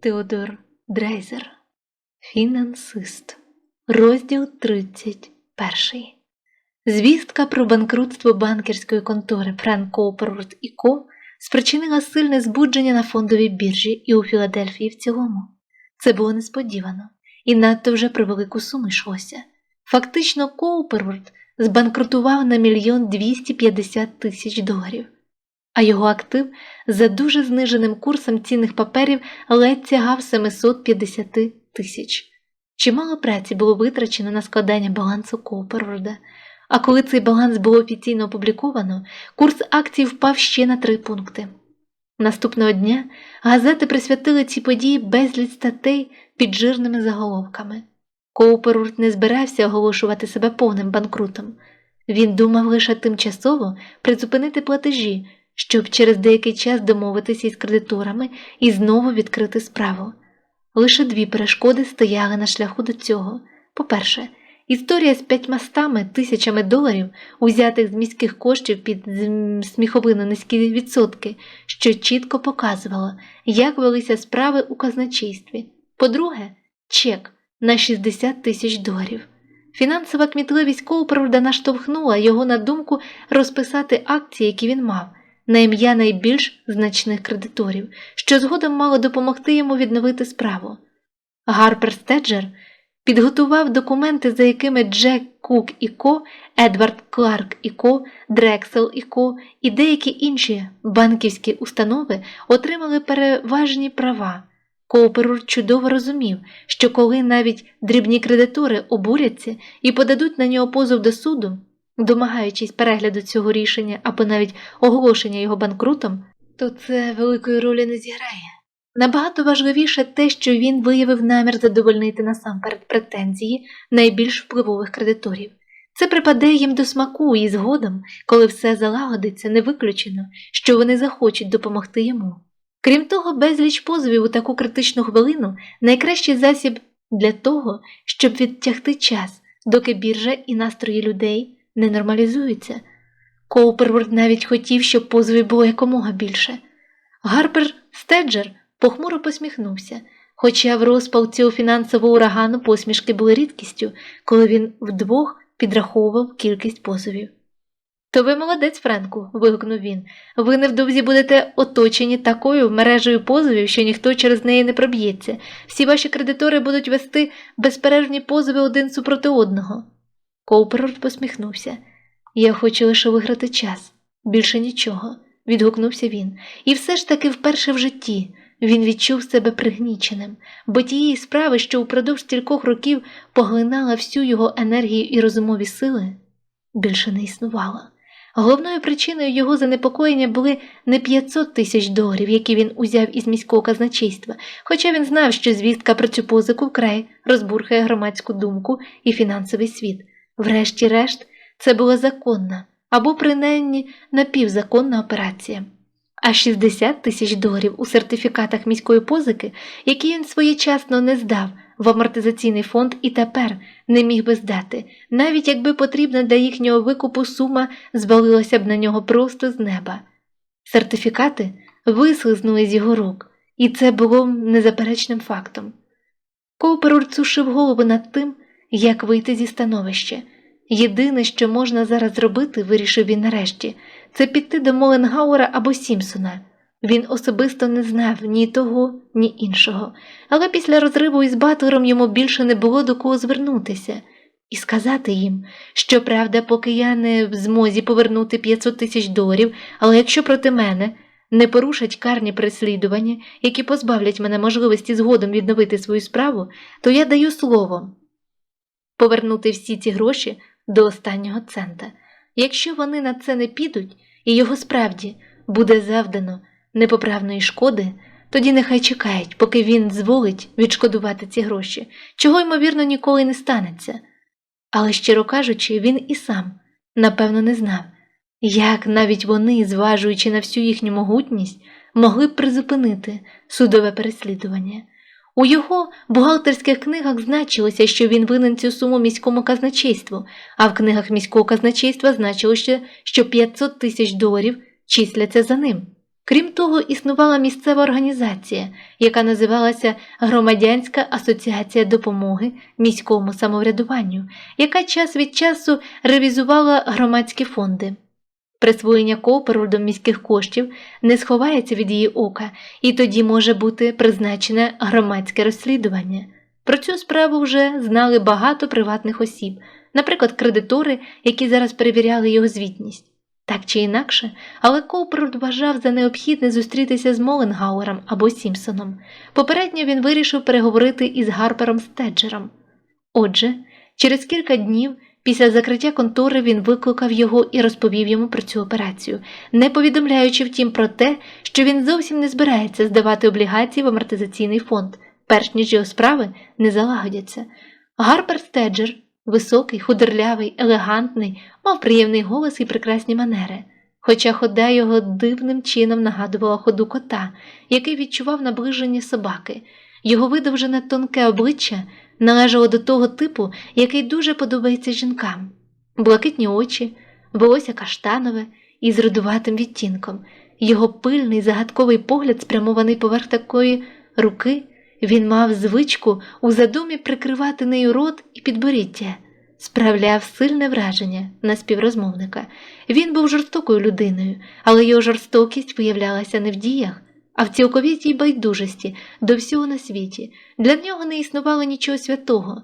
Теодор Дрейзер. Фінансист. Розділ 31. Звістка про банкрутство банкерської контори Френк Коуперворд і Ко спричинила сильне збудження на фондовій біржі і у Філадельфії в цілому. Це було несподівано і надто вже про велику суму йшлося. Фактично, Коуперворд збанкрутував на мільйон 250 тисяч доларів, а його актив за дуже зниженим курсом цінних паперів ледь сягав 750 тисяч. Чимало праці було витрачено на складання балансу Коуперворда, а коли цей баланс було офіційно опубліковано, курс акцій впав ще на три пункти. Наступного дня газети присвятили цій події безліч статей під жирними заголовками. Коуперворд не збирався оголошувати себе повним банкрутом. Він думав лише тимчасово призупинити платежі, щоб через деякий час домовитися із кредиторами і знову відкрити справу. Лише дві перешкоди стояли на шляху до цього. По-перше, історія з п'ятьмастами тисячами доларів, узятих з міських коштів під сміховинно низькі відсотки, що чітко показувала, як велися справи у казначействі. По-друге, чек на 60 тисяч доларів. Фінансова кмітливість Коупервуда наштовхнула його на думку розписати акції, які він мав, на ім'я найбільш значних кредиторів, що згодом мало допомогти йому відновити справу. Гарпер Стеджер підготував документи, за якими Джек Кук і Ко, Едвард Кларк і Ко, Дрексел і Ко і деякі інші банківські установи отримали переважні права. Кооперур чудово розумів, що коли навіть дрібні кредитори обуряться і подадуть на нього позов до суду, домагаючись перегляду цього рішення або навіть оголошення його банкрутом, то це великої ролі не зіграє. Набагато важливіше те, що він виявив намір задовольнити насамперед претензії найбільш впливових кредиторів. Це припаде їм до смаку, і згодом, коли все залагодиться, не виключено, що вони захочуть допомогти йому. Крім того, безліч позовів у таку критичну хвилину найкращий засіб для того, щоб відтягти час, доки біржа і настрої людей не нормалізуються. Коуперворд навіть хотів, щоб позовів було якомога більше. Гарпер Стеджер похмуро посміхнувся, хоча в розпал цього фінансового урагану посмішки були рідкістю, коли він вдвох підраховував кількість позовів. То ви молодець, Френку, вигукнув він. Ви невдовзі будете оточені такою мережею позовів, що ніхто через неї не проб'ється. Всі ваші кредитори будуть вести безперервні позови один супроти одного. Коуперорд посміхнувся. Я хочу лише виграти час, більше нічого, відгукнувся він. І все ж таки вперше в житті він відчув себе пригніченим, бо тієї справи, що упродовж стількох років поглинала всю його енергію і розумові сили, більше не існувало. Головною причиною його занепокоєння були не 500 тисяч доларів, які він узяв із міського казначейства, хоча він знав, що звістка про цю позику вкрай розбурхає громадську думку і фінансовий світ. Врешті-решт, це була законна або принаймні напівзаконна операція. А 60 тисяч доларів у сертифікатах міської позики, які він своєчасно не здав в амортизаційний фонд і тепер не міг би здати, навіть якби потрібна для їхнього викупу сума звалилася б на нього просто з неба. Сертифікати вислизнули з його рук, і це було незаперечним фактом. Коуперур цушив голову над тим, як вийти зі становища. Єдине, що можна зараз зробити, вирішив він нарешті, це піти до Моленгауера або Сімпсона. Він особисто не знав ні того, ні іншого, але після розриву із Батлером йому більше не було до кого звернутися і сказати їм, що правда, поки я не в змозі повернути 500 тисяч доларів, але якщо проти мене не порушать карні переслідування, які позбавлять мене можливості згодом відновити свою справу, то я даю слово повернути всі ці гроші до останнього цента. Якщо вони на це не підуть, і його справді буде завдано непоправної шкоди, тоді нехай чекають, поки він зволить відшкодувати ці гроші, чого, ймовірно, ніколи не станеться. Але, щиро кажучи, він і сам, напевно, не знав, як навіть вони, зважуючи на всю їхню могутність, могли б призупинити судове переслідування. У його бухгалтерських книгах значилося, що він винен цю суму міському казначейству, а в книгах міського казначейства значилося, що 500 тисяч доларів числяться за ним. Крім того, існувала місцева організація, яка називалася Громадянська асоціація допомоги міському самоврядуванню, яка час від часу ревізувала громадські фонди. Присвоєння Коупервудом міських коштів не сховається від її ока, і тоді може бути призначене громадське розслідування. Про цю справу вже знали багато приватних осіб, наприклад, кредитори, які зараз перевіряли його звітність. Так чи інакше, але Коупервуд вважав за необхідне зустрітися з Моленгауером або Сімпсоном. Попередньо він вирішив переговорити із Гарпером Стеджером. Отже, через кілька днів після закриття контори він викликав його і розповів йому про цю операцію, не повідомляючи втім про те, що він зовсім не збирається здавати облігації в амортизаційний фонд, перш ніж його справи не залагодяться. Гарпер Стеджер Високий, худорлявий, елегантний, мав приємний голос і прекрасні манери, хоча хода його дивним чином нагадувала ходу кота, який відчував наближення собаки. Його видовжене тонке обличчя належало до того типу, який дуже подобається жінкам, блакитні очі, волосся каштанове із рудуватим відтінком, його пильний загадковий погляд, спрямований поверх такої руки. Він мав звичку у задумі прикривати нею рот і підборіддя, справляв сильне враження на співрозмовника. Він був жорстокою людиною, але його жорстокість виявлялася не в діях, а в цілковітій байдужості до всього на світі. Для нього не існувало нічого святого.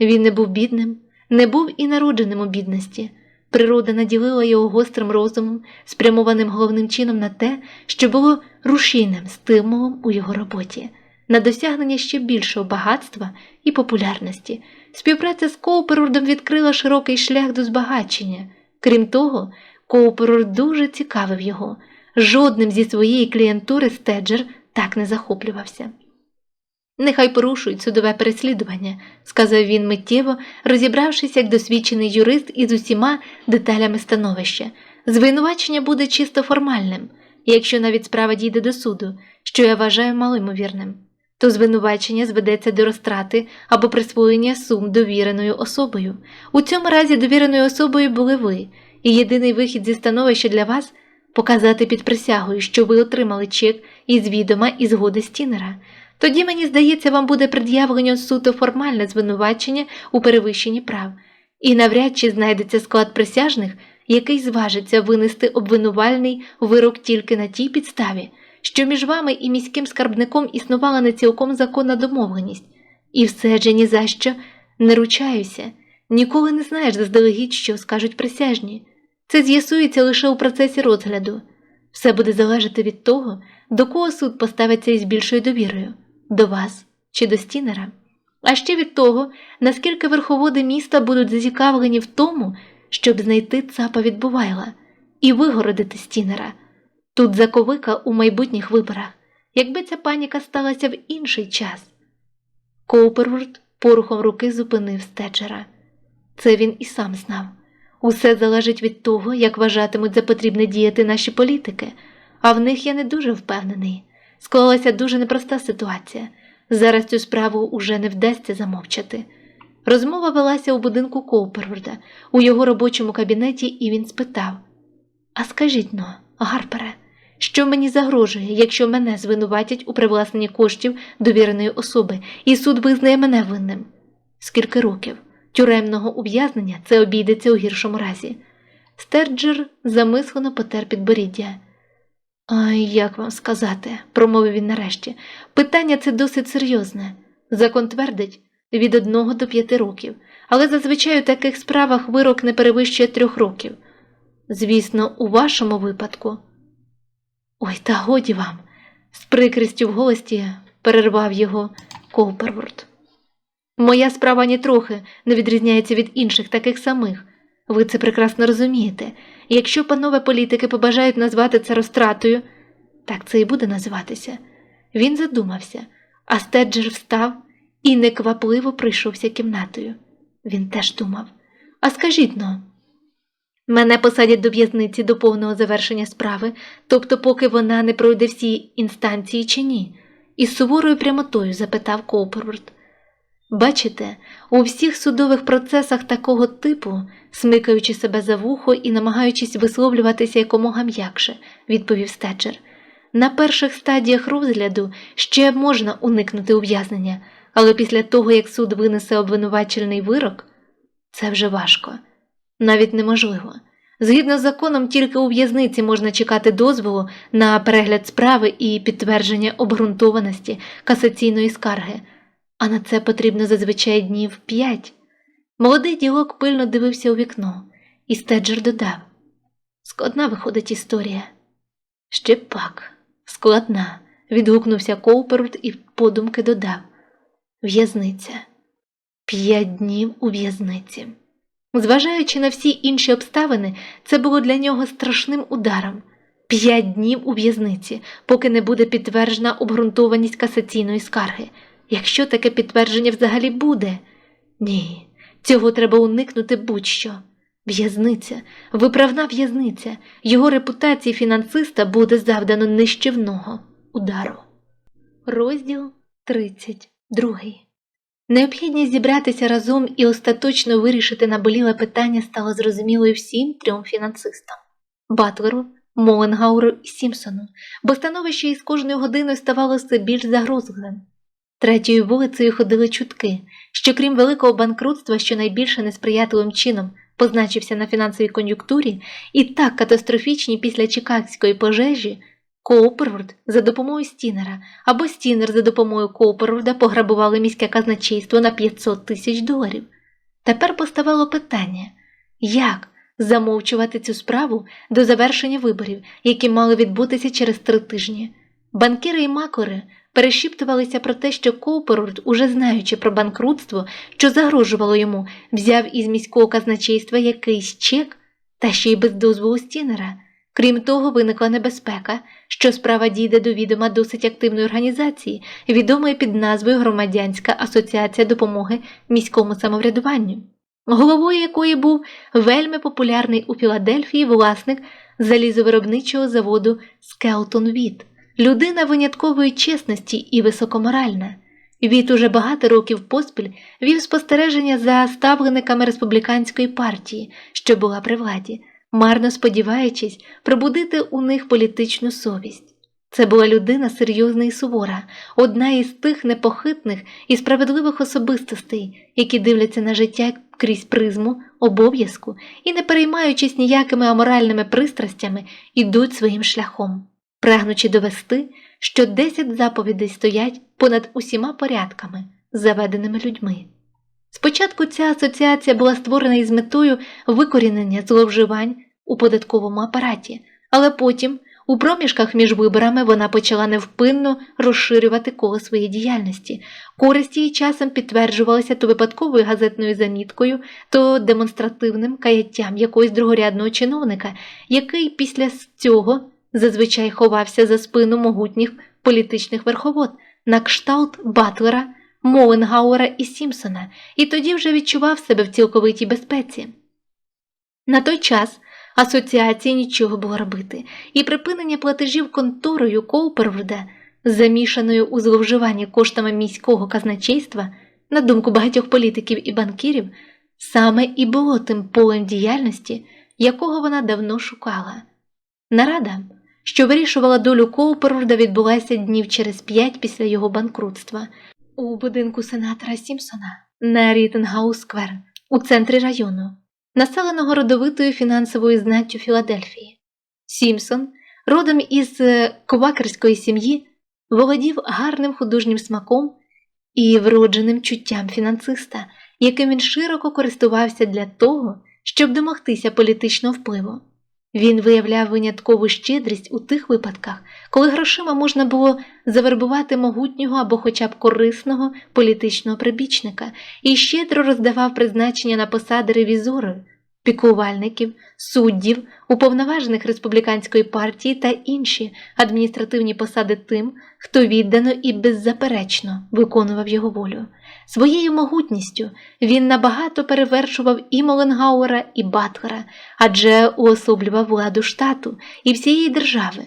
Він не був бідним, не був і народженим у бідності. Природа наділила його гострим розумом, спрямованим головним чином на те, що було рушійним стимулом у його роботі на досягнення ще більшого багатства і популярності. Співпраця з Коуперурдом відкрила широкий шлях до збагачення. Крім того, Коуперурд дуже цікавив його. Жодним зі своєї клієнтури Стеджер так не захоплювався. Нехай порушують судове переслідування, сказав він миттєво, розібравшись як досвідчений юрист із усіма деталями становища. Звинувачення буде чисто формальним, якщо навіть справа дійде до суду, що я вважаю малоймовірним то звинувачення зведеться до розтрати або присвоєння сум довіреною особою. У цьому разі довіреною особою були ви, і єдиний вихід зі становища для вас показати під присягою, що ви отримали чек із відома і згоди стінера. Тоді, мені здається, вам буде пред'явлено суто формальне звинувачення у перевищенні прав, і навряд чи знайдеться склад присяжних, який зважиться винести обвинувальний вирок тільки на тій підставі що між вами і міським скарбником існувала не цілком законна домовленість, і все ж ні за що не ручаюся, ніколи не знаєш заздалегідь, що скажуть присяжні. Це з'ясується лише у процесі розгляду. Все буде залежати від того, до кого суд поставиться із більшою довірою до вас чи до стінера. А ще від того, наскільки верховоди міста будуть зацікавлені в тому, щоб знайти цапа відбувайла і вигородити стінера. Тут заковика у майбутніх виборах, якби ця паніка сталася в інший час. Коуперворд порухом руки зупинив стеджера. Це він і сам знав. Усе залежить від того, як вважатимуть за потрібне діяти наші політики, а в них я не дуже впевнений. Склалася дуже непроста ситуація. Зараз цю справу уже не вдасться замовчати. Розмова велася у будинку Коуперворда, у його робочому кабінеті, і він спитав: А скажіть но, Гарпере, що мені загрожує, якщо мене звинуватять у привласненні коштів довіреної особи, і суд визнає мене винним? Скільки років тюремного ув'язнення це обійдеться у гіршому разі? Стерджер замислено потер підборіддя. Ай, як вам сказати, промовив він нарешті. Питання це досить серйозне. Закон твердить від одного до п'яти років, але зазвичай у таких справах вирок не перевищує трьох років. Звісно, у вашому випадку. Ой, та годі вам, з прикрістю в голості перервав його Коуперворд. Моя справа нітрохи не відрізняється від інших таких самих. Ви це прекрасно розумієте. Якщо панове політики побажають назвати це розтратою, так це і буде називатися. Він задумався, а Стеджер встав і неквапливо прийшовся кімнатою. Він теж думав. А скажіть но, Мене посадять до в'язниці до повного завершення справи, тобто, поки вона не пройде всі інстанції чи ні, із суворою прямотою запитав Коуперворд. Бачите, у всіх судових процесах такого типу, смикаючи себе за вухо і намагаючись висловлюватися якомога м'якше, відповів Стеджер. на перших стадіях розгляду ще можна уникнути ув'язнення, але після того, як суд винесе обвинувачельний вирок, це вже важко, навіть неможливо. Згідно з законом, тільки у в'язниці можна чекати дозволу на перегляд справи і підтвердження обґрунтованості касаційної скарги, а на це потрібно зазвичай днів п'ять. Молодий ділок пильно дивився у вікно, і Стеджер додав: Складна виходить історія. Ще пак, складна, відгукнувся Коуперут і подумки додав: В'язниця. П'ять днів у в'язниці. Зважаючи на всі інші обставини, це було для нього страшним ударом. П'ять днів у в'язниці, поки не буде підтверджена обґрунтованість касаційної скарги. Якщо таке підтвердження взагалі буде. Ні, цього треба уникнути будь-що. В'язниця, виправна в'язниця, його репутації фінансиста буде завдано нищівного удару. Розділ 32 Необхідність зібратися разом і остаточно вирішити наболіле питання стало зрозумілою всім трьом фінансистам Батлеру, Моленгауру і Сімпсону, бо становище із кожною годиною ставало все більш загрозливим. Третьою вулицею ходили чутки, що крім великого банкрутства, що найбільше несприятливим чином позначився на фінансовій кон'юнктурі, і так катастрофічні після Чикагської пожежі, Коуперворд за допомогою Стінера або Стінер за допомогою Коуперворда пограбували міське казначейство на 500 тисяч доларів. Тепер поставало питання, як замовчувати цю справу до завершення виборів, які мали відбутися через три тижні. Банкіри і макори перешіптувалися про те, що Коуперворд, уже знаючи про банкрутство, що загрожувало йому, взяв із міського казначейства якийсь чек та ще й без дозволу Стінера. Крім того, виникла небезпека, що справа дійде до відома досить активної організації, відомої під назвою Громадянська асоціація допомоги міському самоврядуванню, головою якої був вельми популярний у Філадельфії власник залізовиробничого заводу Скелтон Віт, людина виняткової чесності і високоморальна. Віт уже багато років поспіль вів спостереження за ставлениками республіканської партії, що була при владі марно сподіваючись пробудити у них політичну совість. Це була людина серйозна і сувора, одна із тих непохитних і справедливих особистостей, які дивляться на життя крізь призму, обов'язку і, не переймаючись ніякими аморальними пристрастями, ідуть своїм шляхом, прагнучи довести, що десять заповідей стоять понад усіма порядками, заведеними людьми. Спочатку ця асоціація була створена із метою викорінення зловживань у податковому апараті, але потім, у проміжках між виборами, вона почала невпинно розширювати коло своєї діяльності. Користь її часом підтверджувалася то випадковою газетною заміткою, то демонстративним каяттям якогось другорядного чиновника, який після цього зазвичай ховався за спину могутніх політичних верховод на кшталт Батлера. Моленгауера і Сімпсона, і тоді вже відчував себе в цілковитій безпеці. На той час асоціації нічого було робити, і припинення платежів конторою Коупервуда, замішаною у зловживанні коштами міського казначейства, на думку багатьох політиків і банкірів, саме і було тим полем діяльності, якого вона давно шукала. Нарада, що вирішувала долю Коупервуда, відбулася днів через п'ять після його банкрутства у будинку сенатора Сімпсона на Рітенгаус Сквер у центрі району, населеного родовитою фінансовою знаттю Філадельфії. Сімпсон, родом із е, квакерської сім'ї, володів гарним художнім смаком і вродженим чуттям фінансиста, яким він широко користувався для того, щоб домогтися політичного впливу. Він виявляв виняткову щедрість у тих випадках, коли грошима можна було завербувати могутнього або хоча б корисного політичного прибічника і щедро роздавав призначення на посади ревізорів, піклувальників, суддів, уповноважених республіканської партії та інші адміністративні посади тим, хто віддано і беззаперечно виконував його волю. Своєю могутністю він набагато перевершував і Моленгауера, і Батлера, адже уособлював владу штату і всієї держави.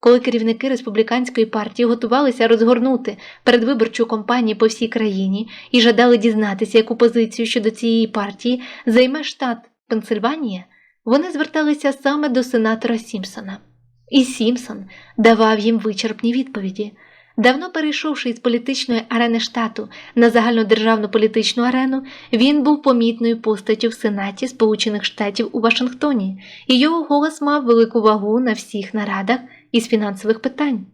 Коли керівники республіканської партії готувалися розгорнути передвиборчу кампанію по всій країні і жадали дізнатися, яку позицію щодо цієї партії займе штат Пенсильванія, вони зверталися саме до сенатора Сімпсона. І Сімпсон давав їм вичерпні відповіді. Давно перейшовши із політичної арени штату на загальнодержавну політичну арену, він був помітною постаттю в Сенаті Сполучених Штатів у Вашингтоні, і його голос мав велику вагу на всіх нарадах із фінансових питань.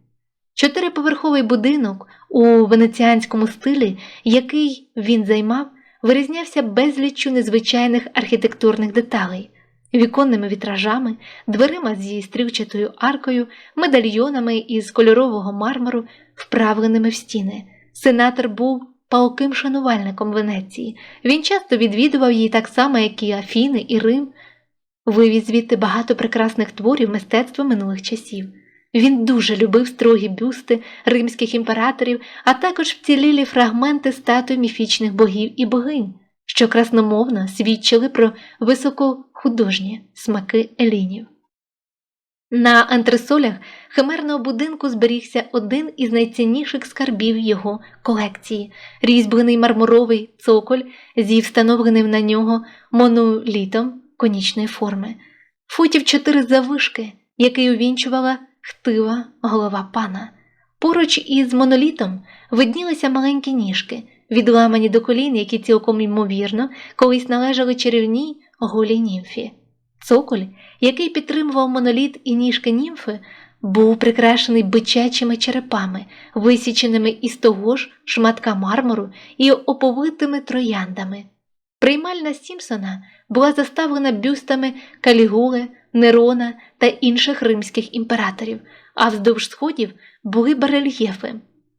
Чотириповерховий будинок у венеціанському стилі, який він займав, вирізнявся безліччю незвичайних архітектурних деталей, віконними вітражами, дверима зі стрілчатою аркою, медальйонами із кольорового мармуру, вправленими в стіни. Сенатор був палким шанувальником Венеції. Він часто відвідував її так само, як і Афіни і Рим, вивіз звідти багато прекрасних творів мистецтва минулих часів. Він дуже любив строгі бюсти римських імператорів, а також вцілілі фрагменти статуй міфічних богів і богинь, що красномовно свідчили про високохудожні смаки елінів. На антресолях химерного будинку зберігся один із найцінніших скарбів його колекції різьблений мармуровий цоколь зі встановленим на нього монолітом конічної форми, футів чотири завишки, який увінчувала хтива голова пана. Поруч із монолітом виднілися маленькі ніжки, відламані до колін, які цілком ймовірно колись належали чарівній голій німфі. Цоколь, який підтримував моноліт і ніжки німфи, був прикрашений бичачими черепами, висіченими із того ж шматка мармуру і оповитими трояндами. Приймальна Сімпсона була заставлена бюстами Калігули, Нерона та інших римських імператорів, а вздовж сходів були барельєфи,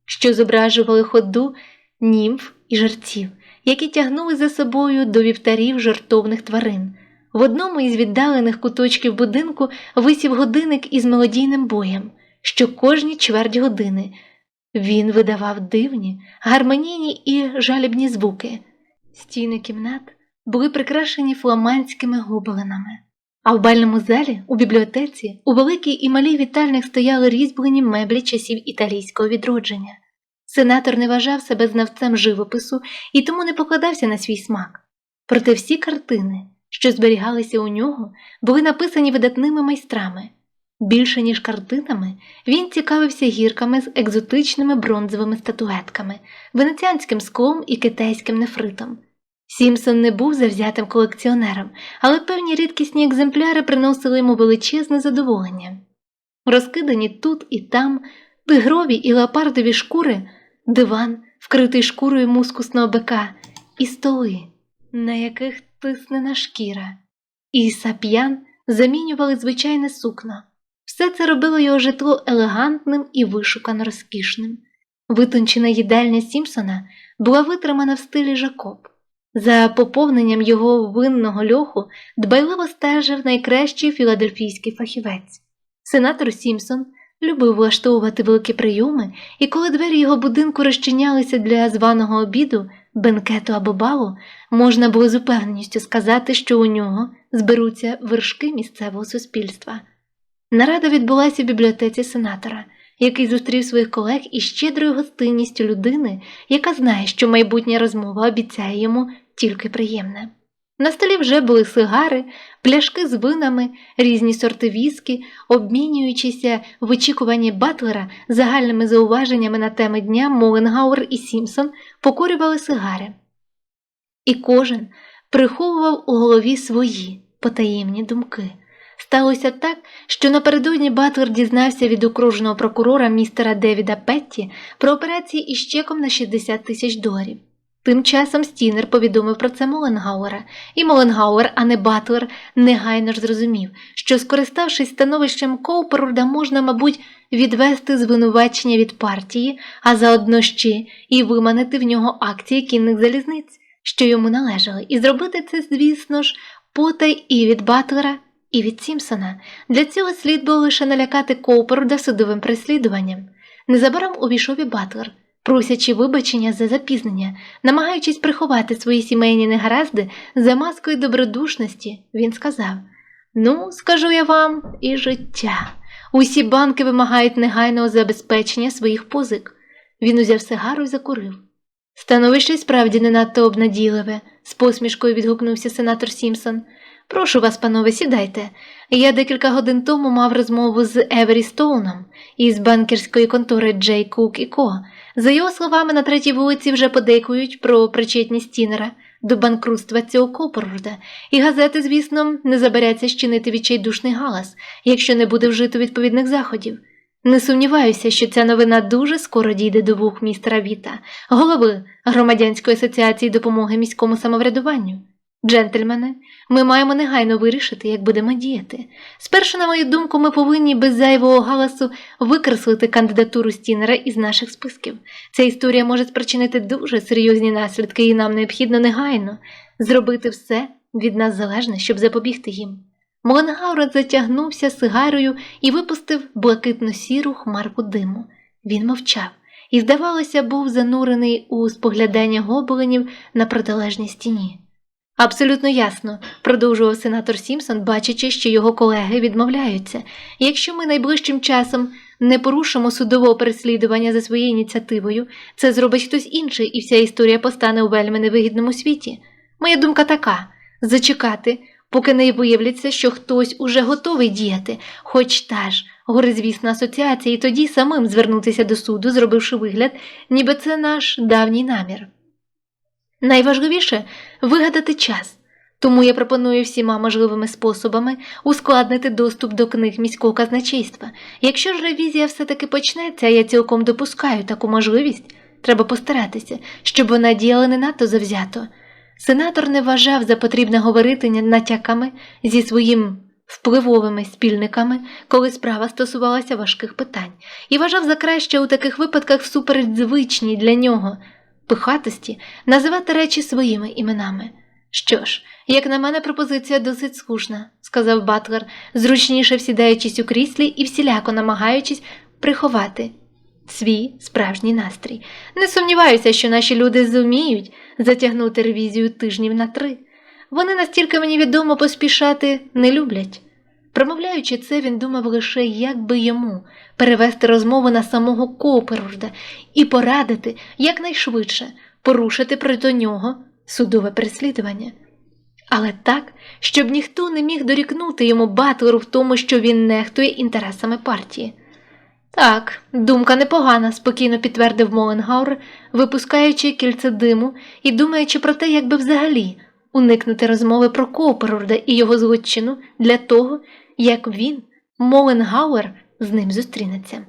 що зображували ходу німф і жерців, які тягнули за собою до вівтарів жартовних тварин. В одному із віддалених куточків будинку висів годинник із мелодійним боєм, що кожні чверть години він видавав дивні, гармонійні і жалібні звуки. Стіни кімнат були прикрашені фламандськими гобеленами. А в бальному залі, у бібліотеці, у великій і малій вітальних стояли різьблені меблі часів італійського відродження. Сенатор не вважав себе знавцем живопису і тому не покладався на свій смак. Проте всі картини, що зберігалися у нього, були написані видатними майстрами. Більше ніж картинами, він цікавився гірками з екзотичними бронзовими статуетками, венеціанським склом і китайським нефритом. Сімсон не був завзятим колекціонером, але певні рідкісні екземпляри приносили йому величезне задоволення. Розкидані тут і там тигрові і леопардові шкури, диван, вкритий шкурою мускусного бика, і столи, на яких тиснена шкіра, і сап'ян замінювали звичайне сукно. Все це робило його житло елегантним і вишукано розкішним. Витончена їдальня Сімпсона була витримана в стилі Жакоб. За поповненням його винного льоху дбайливо стежив найкращий філадельфійський фахівець. Сенатор Сімпсон любив влаштовувати великі прийоми, і коли двері його будинку розчинялися для званого обіду, бенкету або балу, можна було з упевненістю сказати, що у нього зберуться вершки місцевого суспільства. Нарада відбулася в бібліотеці сенатора, який зустрів своїх колег із щедрою гостинністю людини, яка знає, що майбутня розмова обіцяє йому тільки приємне. На столі вже були сигари, пляшки з винами, різні сорти віскі, обмінюючися в очікуванні Батлера загальними зауваженнями на теми дня Моленгауер і Сімпсон покорювали сигари. І кожен приховував у голові свої потаємні думки. Сталося так, що напередодні Батлер дізнався від окружного прокурора містера Девіда Петті про операції із чеком на 60 тисяч доларів. Тим часом Стінер повідомив про це Моленгауера, і Моленгауер, а не Батлер, негайно ж зрозумів, що, скориставшись становищем Коуперуда, можна, мабуть, відвести звинувачення від партії, а заодно ще і виманити в нього акції кінних залізниць, що йому належали, і зробити це, звісно ж, потай і від Батлера, і від Сімпсона. Для цього слід було лише налякати Коуперуда судовим переслідуванням. Незабаром увійшов і Батлер. Просячи вибачення за запізнення, намагаючись приховати свої сімейні негаразди за маскою добродушності, він сказав: Ну, скажу я вам, і життя. Усі банки вимагають негайного забезпечення своїх позик. Він узяв сигару і закурив. Становище справді не надто обнадійливе, з посмішкою відгукнувся сенатор Сімпсон. Прошу вас, панове, сідайте. Я декілька годин тому мав розмову з Евері Стоуном із банкерської контори Джей Кук і Ко. За його словами, на третій вулиці вже подейкують про причетність Тінера до банкрутства цього Копорорда, і газети, звісно, не заберяться щинити відчайдушний галас, якщо не буде вжито відповідних заходів. Не сумніваюся, що ця новина дуже скоро дійде до вух містера Віта, голови громадянської асоціації допомоги міському самоврядуванню. Джентльмени, ми маємо негайно вирішити, як будемо діяти. Спершу, на мою думку, ми повинні без зайвого галасу викреслити кандидатуру Стінера із наших списків. Ця історія може спричинити дуже серйозні наслідки, і нам необхідно негайно зробити все від нас залежне, щоб запобігти їм. Моленгаурат затягнувся сигарою і випустив блакитно-сіру хмарку диму. Він мовчав і, здавалося, був занурений у споглядання гобеленів на протилежній стіні. Абсолютно ясно, продовжував сенатор Сімпсон, бачачи, що його колеги відмовляються. Якщо ми найближчим часом не порушимо судового переслідування за своєю ініціативою, це зробить хтось інший, і вся історія постане у вельми невигідному світі. Моя думка така зачекати, поки не виявляться, що хтось уже готовий діяти, хоч та ж горизвісна асоціація, і тоді самим звернутися до суду, зробивши вигляд, ніби це наш давній намір. Найважливіше вигадати час, тому я пропоную всіма можливими способами ускладнити доступ до книг міського казначейства. Якщо ж ревізія все-таки почнеться, я цілком допускаю таку можливість, треба постаратися, щоб вона діяла не надто завзято. Сенатор не вважав за потрібне говорити натяками зі своїм впливовими спільниками, коли справа стосувалася важких питань, і вважав за краще у таких випадках всупереч звичній для нього пихатості називати речі своїми іменами. Що ж, як на мене, пропозиція досить скучна, сказав Батлер, зручніше всідаючись у кріслі і всіляко намагаючись приховати свій справжній настрій. Не сумніваюся, що наші люди зуміють затягнути ревізію тижнів на три. Вони настільки мені відомо поспішати не люблять. Промовляючи це, він думав лише, як би йому перевести розмову на самого Коперурда і порадити якнайшвидше порушити проти нього судове переслідування. Але так, щоб ніхто не міг дорікнути йому Батлеру в тому, що він нехтує інтересами партії. Так, думка непогана, спокійно підтвердив Моленгаур, випускаючи кільце диму і думаючи про те, як би взагалі уникнути розмови про Коперурда і його злочину для того, як він, Моленгауер, з ним зустрінеться.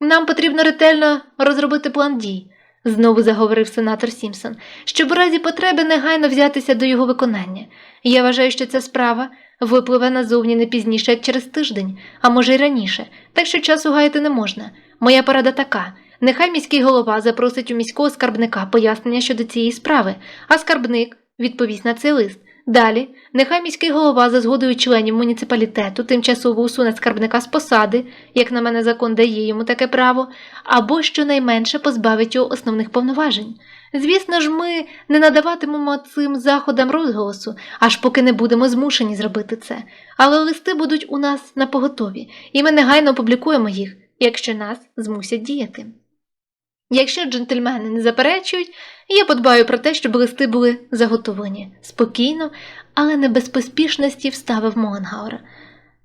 Нам потрібно ретельно розробити план дій, знову заговорив сенатор Сімпсон, щоб у разі потреби негайно взятися до його виконання. Я вважаю, що ця справа випливе назовні не пізніше, як через тиждень, а може й раніше, так що часу гаяти не можна. Моя порада така. Нехай міський голова запросить у міського скарбника пояснення щодо цієї справи, а скарбник відповість на цей лист. Далі, нехай міський голова за згодою членів муніципалітету тимчасово усуне скарбника з посади, як на мене закон дає йому таке право, або щонайменше позбавить його основних повноважень. Звісно ж, ми не надаватимемо цим заходам розголосу, аж поки не будемо змушені зробити це, але листи будуть у нас на поготові, і ми негайно опублікуємо їх, якщо нас змусять діяти. Якщо джентльмени не заперечують, я подбаю про те, щоб листи були заготовлені спокійно, але не без поспішності вставив Моленгауер.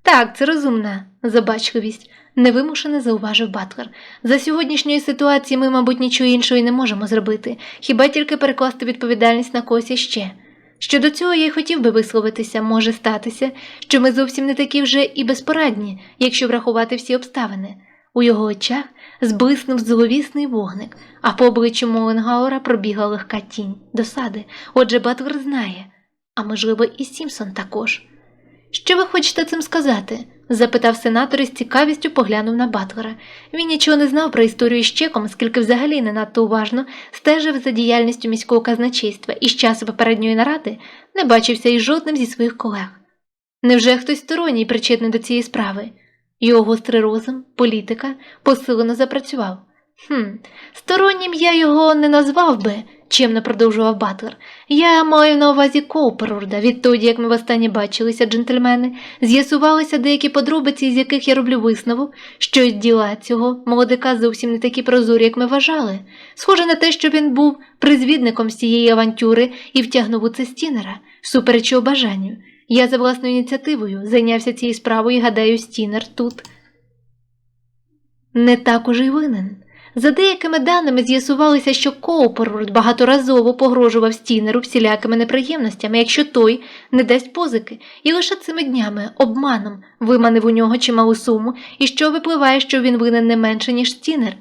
Так, це розумна забачливість, невимушено зауважив Батлер. За сьогоднішньої ситуації ми, мабуть, нічого іншого і не можемо зробити, хіба тільки перекласти відповідальність на когось іще. Щодо цього я й хотів би висловитися, може статися, що ми зовсім не такі вже і безпорадні, якщо врахувати всі обставини. У його очах зблиснув зловісний вогник, а по обличчю Моленгаура пробігла легка тінь досади. Отже, Батлер знає, а можливо, і Сімпсон також. Що ви хочете цим сказати? запитав сенатор і з цікавістю поглянув на Батлера. Він нічого не знав про історію з чеком, оскільки взагалі не надто уважно стежив за діяльністю міського казначейства і з часу попередньої наради не бачився із жодним зі своїх колег. Невже хтось сторонній причетний до цієї справи? Його гострий розум, політика посилено запрацював. Хм, стороннім я його не назвав би, чимно продовжував Батлер. Я маю на увазі Коуперурда. Відтоді, як ми востаннє бачилися, джентльмени, з'ясувалися деякі подробиці, з яких я роблю висновок, що діла цього молодика зовсім не такі прозорі, як ми вважали. Схоже на те, що він був призвідником цієї авантюри і втягнув у це стінера, всупереч бажанню. Я за власною ініціативою зайнявся цією справою і гадаю, Стінер тут не так уже й винен. За деякими даними з'ясувалося, що Коупервуд багаторазово погрожував Стінеру всілякими неприємностями, якщо той не дасть позики, і лише цими днями обманом виманив у нього чималу суму, і що випливає, що він винен не менше, ніж Стінер.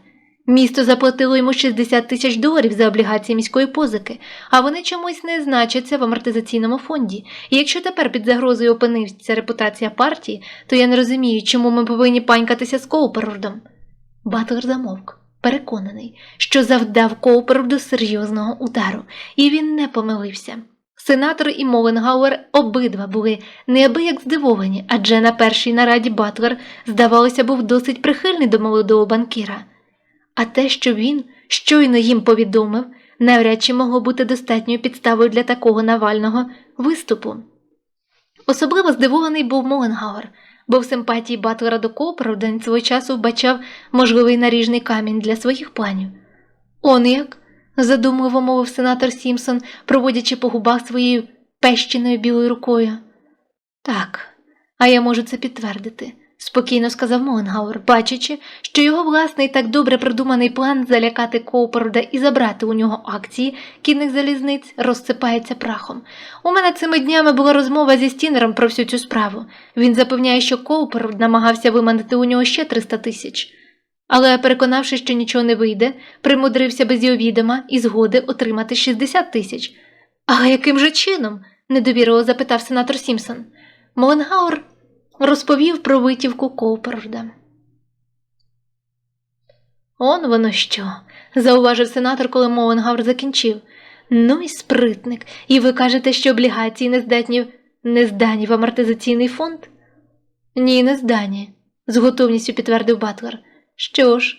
Місто заплатило йому 60 тисяч доларів за облігації міської позики, а вони чомусь не значаться в амортизаційному фонді. І якщо тепер під загрозою опиниться репутація партії, то я не розумію, чому ми повинні панькатися з Коупервудом. Батлер замовк, переконаний, що завдав Коупервуду серйозного удару, і він не помилився. Сенатор і Моленгауер обидва були неабияк здивовані, адже на першій нараді Батлер, здавалося, був досить прихильний до молодого банкіра. А те, що він щойно їм повідомив, навряд чи могло бути достатньою підставою для такого навального виступу. Особливо здивований був Моленгауер, бо в симпатії Батлера до він свого часу вбачав можливий наріжний камінь для своїх планів. Он як? задумливо мовив сенатор Сімпсон, проводячи по губах своєю пещеною білою рукою. Так, а я можу це підтвердити, спокійно сказав Моленгауер, бачачи, що його власний так добре придуманий план залякати Коуперда і забрати у нього акції кінних залізниць розсипається прахом. У мене цими днями була розмова зі Стінером про всю цю справу. Він запевняє, що Коуперд намагався виманити у нього ще 300 тисяч. Але, переконавши, що нічого не вийде, примудрився без його відома і згоди отримати 60 тисяч. А яким же чином? недовірливо запитав сенатор Сімпсон. Моленгауер розповів про витівку Коуперда. Он воно що, зауважив сенатор, коли Моленгауер закінчив. Ну і спритник, і ви кажете, що облігації не здатні, не здані в амортизаційний фонд? Ні, не здані, з готовністю підтвердив Батлер. Що ж,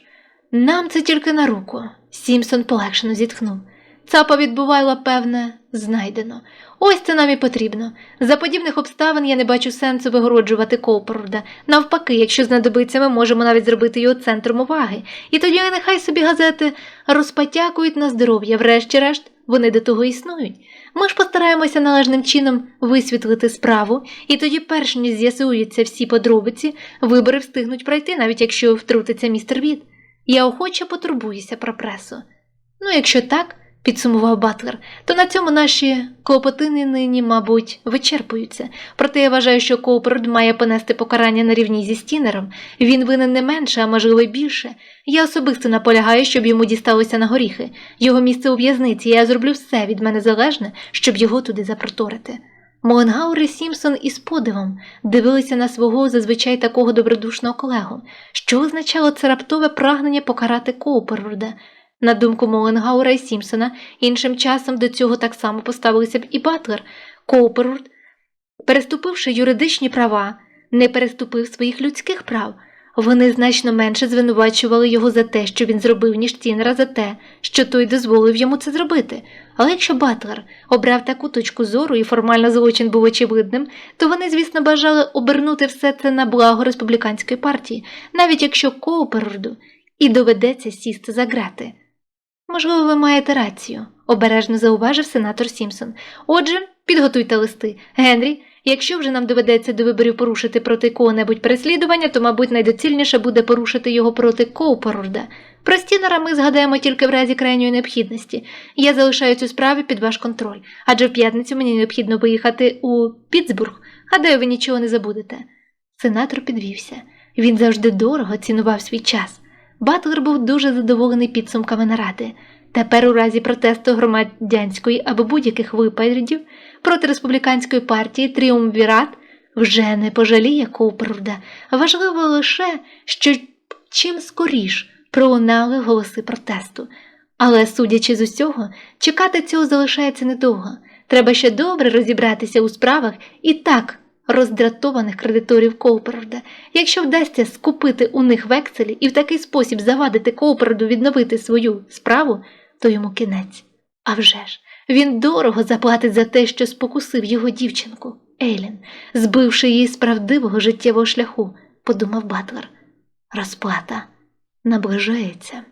нам це тільки на руку. Сімсон полегшено зітхнув. Цапа відбувайла, певне, знайдено. Ось це нам і потрібно. За подібних обставин я не бачу сенсу вигороджувати Коуперда. Навпаки, якщо знадобиться, ми можемо навіть зробити його центром уваги. І тоді нехай собі газети розпотякують на здоров'я, врешті-решт, вони до того існують. Ми ж постараємося належним чином висвітлити справу, і тоді, перш ніж з'ясуються всі подробиці, вибори встигнуть пройти, навіть якщо втрутиться містер Віт. Я охоче потурбуюся про пресу. Ну, якщо так, підсумував Батлер, то на цьому наші клопотини нині, мабуть, вичерпуються. Проте я вважаю, що Коуперд має понести покарання на рівні зі Стінером. Він винен не менше, а можливо й більше. Я особисто наполягаю, щоб йому дісталося на горіхи. Його місце у в'язниці, я зроблю все від мене залежне, щоб його туди запроторити. Моленгауер і Сімпсон із подивом дивилися на свого зазвичай такого добродушного колегу, що означало це раптове прагнення покарати Коупервуда. На думку Моленгауера і Сімпсона, іншим часом до цього так само поставилися б і Батлер. Коупервуд, переступивши юридичні права, не переступив своїх людських прав. Вони значно менше звинувачували його за те, що він зробив, ніж Тінера за те, що той дозволив йому це зробити. Але якщо Батлер обрав таку точку зору і формально злочин був очевидним, то вони, звісно, бажали обернути все це на благо республіканської партії, навіть якщо Коупервуду і доведеться сісти за грати. Можливо, ви маєте рацію, обережно зауважив сенатор Сімпсон. Отже, підготуйте листи. Генрі, якщо вже нам доведеться до виборів порушити проти кого-небудь переслідування, то, мабуть, найдоцільніше буде порушити його проти Коупервуда. Про Стінера ми згадаємо тільки в разі крайньої необхідності. Я залишаю цю справу під ваш контроль, адже в п'ятницю мені необхідно виїхати у Пітсбург. Гадаю, ви нічого не забудете. Сенатор підвівся. Він завжди дорого цінував свій час. Батлер був дуже задоволений підсумками наради. Тепер, у разі протесту громадянської або будь-яких випадів проти республіканської партії Тріумвірат вже не пожаліє Коупервуда. Важливо лише, що чим скоріш пролунали голоси протесту. Але, судячи з усього, чекати цього залишається недовго. Треба ще добре розібратися у справах і так роздратованих кредиторів Коуперда. Якщо вдасться скупити у них векселі і в такий спосіб завадити Коуперду відновити свою справу, то йому кінець. А вже ж, він дорого заплатить за те, що спокусив його дівчинку, Елін, збивши її з правдивого життєвого шляху, подумав Батлер. Розплата наближається.